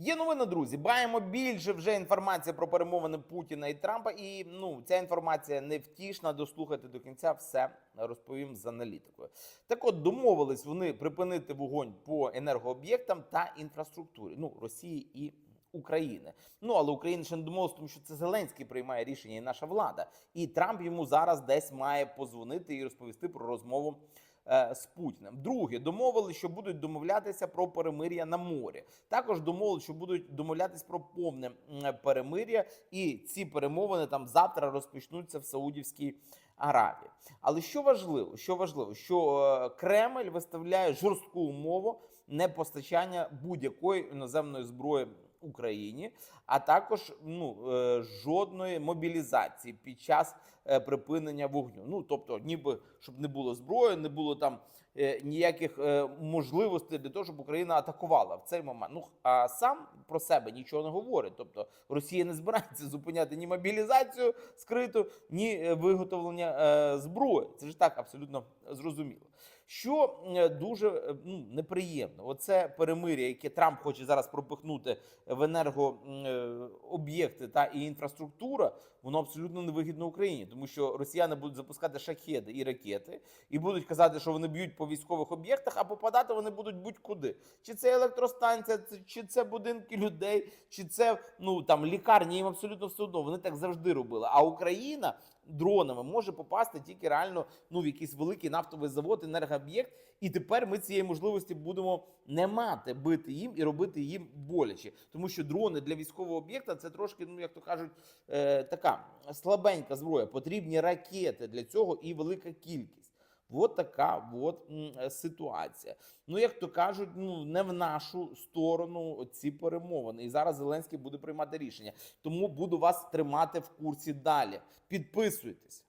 Є новини, друзі. Маємо більше вже інформації про перемовини Путіна і Трампа. І ну ця інформація не втішна. Дослухайте до кінця, все розповім з аналітикою. Так, от домовились вони припинити вогонь по енергооб'єктам та інфраструктурі. Ну Росії і. України, ну але Україна ще не домовилась, тому що це Зеленський приймає рішення, і наша влада. І Трамп йому зараз десь має позвонити і розповісти про розмову з Путіним. Друге, домовили, що будуть домовлятися про перемир'я на морі. Також домовили, що будуть домовлятися про повне перемир'я, і ці перемовини там завтра розпочнуться в Саудівській Аравії. Але що важливо, що важливо, що е, Кремль виставляє жорстку умову непостачання будь-якої іноземної зброї. Україні, а також ну е, жодної мобілізації під час е, припинення вогню. Ну тобто, ніби щоб не було зброї, не було там ніяких е, можливостей для того, щоб Україна атакувала в цей момент. Ну а сам про себе нічого не говорить. Тобто Росія не збирається зупиняти ні мобілізацію скриту, ні е, виготовлення е, зброї. Це ж так абсолютно зрозуміло. Що е, дуже е, ну, неприємно, оце перемир'я, яке Трамп хоче зараз пропихнути в енергооб'єкти та і інфраструктура, воно абсолютно невигідно Україні, тому що росіяни будуть запускати шахеди і ракети, і будуть казати, що вони б'ють по військових об'єктах, а попадати вони будуть будь-куди. Чи це електростанція, чи це будинки людей, чи це ну там лікарні, їм абсолютно все одно. Вони так завжди робили. А Україна дронами може попасти тільки реально ну в якийсь великий нафтовий завод, енергооб'єкт. І тепер ми цієї можливості будемо не мати бити їм і робити їм боляче, тому що дрони для військового об'єкта це трошки, ну як то кажуть, е, така слабенька зброя. Потрібні ракети для цього і велика кількість. От така от е, ситуація. Ну, як то кажуть, ну не в нашу сторону ці перемовини. І зараз Зеленський буде приймати рішення. Тому буду вас тримати в курсі далі. Підписуйтесь.